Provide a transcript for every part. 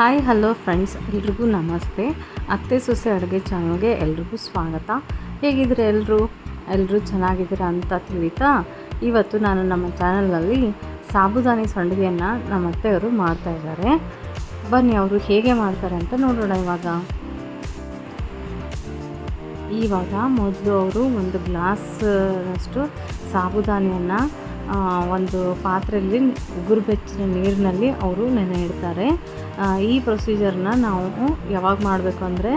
Hi, hello friends. ಎಲ್ರಿಗೂ ನಮಸ್ತೆ. ಅತ್ತೆ ಸೊಸೆ ಅಡುಗೆ ಚಾನಲ್ಗೆ ಎಲ್ರಿಗೂ ಸ್ವಾಗತ. ಹೇಗಿದ್ರೆ ಎಲ್ಲರೂ ಎಲ್ಲರೂ ಚೆನ್ನಾಗಿದ್ದೀರಾ ಅಂತ ತಿಳಿತಾ? ಇವತ್ತು ನಾನು ನಮ್ಮ ಚಾನಲಲ್ಲಿ ಸಾಬುದಾನಿ ಸಂಡಿಗೆಯನ್ನು ನಮ್ಮ ಅತ್ತೆಯವರು ಮಾಡ್ತಾ ಇದ್ದಾರೆ. ಬನ್ನಿ, ಅವರು ಹೇಗೆ ಮಾಡ್ತಾರೆ ಅಂತ ನೋಡೋಣ ಇವಾಗ. ಇವಾಗ ಮೊದಲು ಅವರು ಒಂದು ಗ್ಲಾಸ್ನಷ್ಟು ಸಾಬುದಾನಿಯನ್ನು ಒಂದು ಪಾತ್ರೆಯಲ್ಲಿ ಉಗುರು ಬೆಚ್ಚಿನ ನೀರಿನಲ್ಲಿ ಅವರು ನೆನೆ ಇಡ್ತಾರೆ. ಈ ಪ್ರೊಸೀಜರ್ನ ನಾವು ಯಾವಾಗ ಮಾಡಬೇಕು ಅಂದರೆ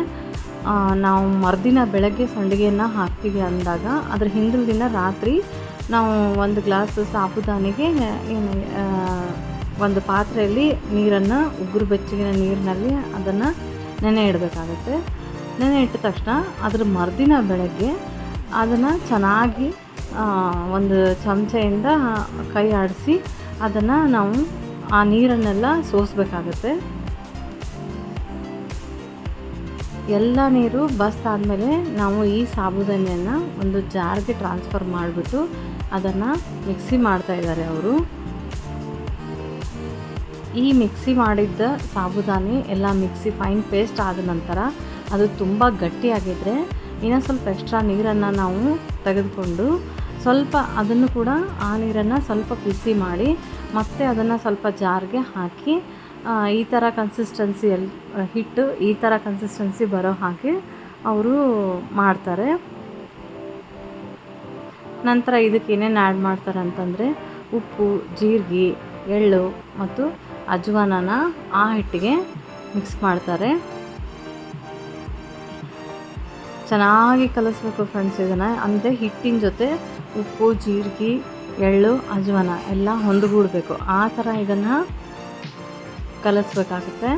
ನಾವು ಮರುದಿನ ಬೆಳಗ್ಗೆ ಸಂಡಿಗೆಯನ್ನು ಹಾಕ್ತೀವಿ ಅಂದಾಗ, ಅದ್ರ ಹಿಂದಿನ ದಿನ ರಾತ್ರಿ ನಾವು ಒಂದು ಗ್ಲಾಸ್ ಸಾಬುದಾನಿಗೆ, ಏನು ಒಂದು ಪಾತ್ರೆಯಲ್ಲಿ ನೀರನ್ನು, ಉಗುರು ಬೆಚ್ಚಗಿನ ನೀರಿನಲ್ಲಿ ಅದನ್ನು ನೆನೆ ಇಡಬೇಕಾಗುತ್ತೆ. ನೆನೆ ಇಟ್ಟ ತಕ್ಷಣ ಅದ್ರ ಮರುದಿನ ಬೆಳಗ್ಗೆ ಅದನ್ನು ಚೆನ್ನಾಗಿ ಒಂದು ಚಮಚೆಯಿಂದ ಕೈ ಆಡಿಸಿ ಅದನ್ನು ನಾವು ಆ ನೀರನ್ನೆಲ್ಲ ಸೋಸಬೇಕಾಗತ್ತೆ. ಎಲ್ಲ ನೀರು ಬಸ್ತಾದಮೇಲೆ ನಾವು ಈ ಸಾಬುದಾನಿಯನ್ನು ಒಂದು ಜಾರ್ಗೆ ಟ್ರಾನ್ಸ್ಫರ್ ಮಾಡಿಬಿಟ್ಟು ಅದನ್ನು ಮಿಕ್ಸಿ ಮಾಡ್ತಾ ಇದ್ದಾರೆ ಅವರು. ಈ ಮಿಕ್ಸಿ ಮಾಡಿದ್ದ ಸಾಬುದಾನಿ ಎಲ್ಲ ಮಿಕ್ಸಿ ಫೈನ್ ಪೇಸ್ಟ್ ಆದ ನಂತರ ಅದು ತುಂಬ ಗಟ್ಟಿಯಾಗಿದ್ದರೆ ಇನ್ನೊಂದು ಸ್ವಲ್ಪ ಎಕ್ಸ್ಟ್ರಾ ನೀರನ್ನು ನಾವು ತೆಗೆದುಕೊಂಡು ಸ್ವಲ್ಪ ಅದನ್ನು ಕೂಡ ಆ ನೀರನ್ನು ಸ್ವಲ್ಪ ಬಿಸಿ ಮಾಡಿ, ಮತ್ತೆ ಅದನ್ನು ಸ್ವಲ್ಪ ಜಾರ್ಗೆ ಹಾಕಿ ಈ ಥರ ಕನ್ಸಿಸ್ಟೆನ್ಸಿಯಲ್ಲಿ ಹಿಟ್ಟು ಈ ಥರ ಕನ್ಸಿಸ್ಟೆನ್ಸಿ ಬರೋ ಹಾಗೆ ಅವರು ಮಾಡ್ತಾರೆ. ನಂತರ ಇದಕ್ಕೆ ಏನೇನು ಆ್ಯಡ್ ಮಾಡ್ತಾರೆ ಅಂತಂದರೆ, ಉಪ್ಪು, ಜೀರಿಗೆ, ಎಳ್ಳು ಮತ್ತು ಅಜ್ವಾನನ ಆ ಹಿಟ್ಟಿಗೆ ಮಿಕ್ಸ್ ಮಾಡ್ತಾರೆ. ಚೆನ್ನಾಗಿ ಕಲಿಸ್ಬೇಕು ಫ್ರೆಂಡ್ಸ್ ಇದನ್ನು. ಅಂದರೆ ಹಿಟ್ಟಿನ ಜೊತೆ ಉಪ್ಪು, ಜೀರಿಗೆ, ಎಳ್ಳು, ಅಜ್ವಾನ ಎಲ್ಲ ಹೊಂದ್ಗೂಡಬೇಕು ಆ ಥರ ಇದನ್ನು ಕಲಿಸ್ಬೇಕಾಗುತ್ತೆ.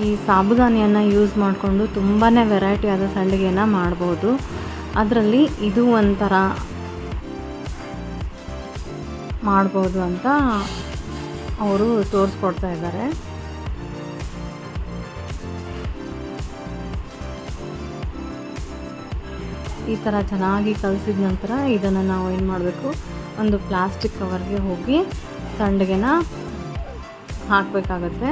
ಈ ಸಾಬುದಾನಿಯನ್ನು ಯೂಸ್ ಮಾಡಿಕೊಂಡು ತುಂಬಾ ವೆರೈಟಿ ಆದ ಸಂಡಿಗೆನ ಮಾಡ್ಬೋದು. ಅದರಲ್ಲಿ ಇದು ಒಂಥರ ಮಾಡ್ಬೋದು ಅಂತ ಅವರು ತೋರಿಸ್ಕೊಡ್ತಾ ಇದ್ದಾರೆ. ಈ ಥರ ಚೆನ್ನಾಗಿ ಕಲಸಿದ ನಂತರ ಇದನ್ನು ನಾವು ಏನು ಮಾಡಬೇಕು? ಒಂದು ಪ್ಲಾಸ್ಟಿಕ್ ಕವರ್ಗೆ ಹೋಗಿ ಸಂಡಿಗೆನ ಹಾಕಬೇಕಾಗತ್ತೆ.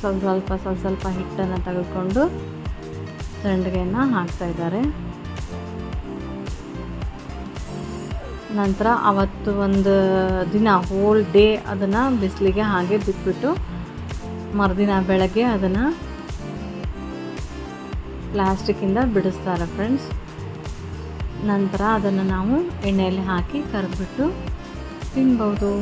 ಸ್ವಲ್ಪ ಸ್ವಲ್ಪ ಸ್ವಲ್ಪ ಸ್ವಲ್ಪ ಹಿಟ್ಟನ್ನು ತೆಗೆದುಕೊಂಡು ಸಂಡಿಗೆಯನ್ನು ಹಾಕ್ತಾ ಇದ್ದಾರೆ. ನಂತರ ಅವತ್ತು ಒಂದು ದಿನ ಹೋಲ್ ಡೇ ಅದನ್ನು ಬಿಸಿಲಿಗೆ ಹಾಗೆ ಬಿಟ್ಬಿಟ್ಟು ಮರುದಿನ ಬೆಳಗ್ಗೆ ಅದನ್ನು ಪ್ಲಾಸ್ಟಿಕ್ಕಿಂದ ಬಿಡಿಸ್ತಾರೆ ಫ್ರೆಂಡ್ಸ್ ನಂತರ ಅದನ್ನು ನಾವು ಎಣ್ಣೆಯಲ್ಲಿ ಹಾಕಿ ಕರೆದ್ಬಿಟ್ಟು ತಿನ್ಬೋದು.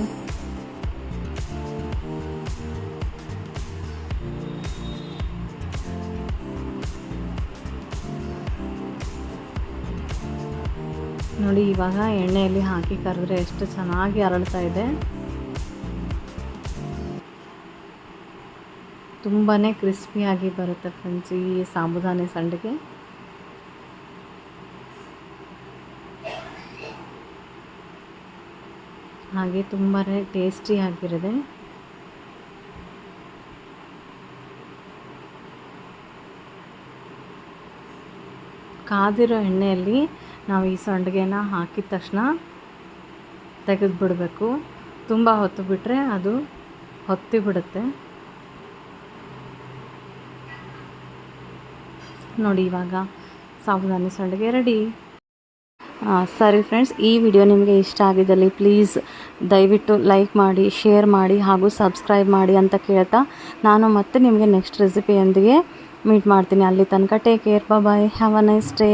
ನೋಡಿ, ಇವಾಗ ಎಣ್ಣೆಯಲ್ಲಿ ಹಾಕಿ ಕರೆದ್ರೆ ಎಷ್ಟು ಚೆನ್ನಾಗಿ ಅರಳ್ತಾ ಇದೆ. ತುಂಬಾ ಕ್ರಿಸ್ಪಿಯಾಗಿ ಬರುತ್ತೆ ಫ್ರೆಂಡ್ಸ್ ಈ ಸಾಬುದಾನೆ ಸಂಡಿಗೆ. ಹಾಗೆ ತುಂಬಾ ಟೇಸ್ಟಿಯಾಗಿರುತ್ತೆ ಕಾದಿರೋ ಎಣ್ಣೆಯಲ್ಲಿ ನಾವು ಈ ಸಂಡಿಗೆನ ಹಾಕಿದ ತಕ್ಷಣ ತೆಗೆದು ಬಿಡಬೇಕು ತುಂಬ ಹೊತ್ತು ಬಿಟ್ಟರೆ ಅದು ಹೊತ್ತಿ ಬಿಡುತ್ತೆ. ನೋಡಿ ಇವಾಗ ಸಾಬುದಾನಿ ಸಂಡಿಗೆ ರೆಡಿ. ಸರಿ ಫ್ರೆಂಡ್ಸ್, ಈ ವಿಡಿಯೋ ನಿಮಗೆ ಇಷ್ಟ ಆಗಿದ್ದಲ್ಲಿ ಪ್ಲೀಸ್ ದಯವಿಟ್ಟು ಲೈಕ್ ಮಾಡಿ, ಶೇರ್ ಮಾಡಿ ಹಾಗೂ ಸಬ್ಸ್ಕ್ರೈಬ್ ಮಾಡಿ ಅಂತ ಕೇಳ್ತಾ ನಾನು ಮತ್ತೆ ನಿಮಗೆ ನೆಕ್ಸ್ಟ್ ರೆಸಿಪಿಯೊಂದಿಗೆ ಮೀಟ್ ಮಾಡ್ತೀನಿ. ಅಲ್ಲಿ ತನಕ take care bye have a nice day.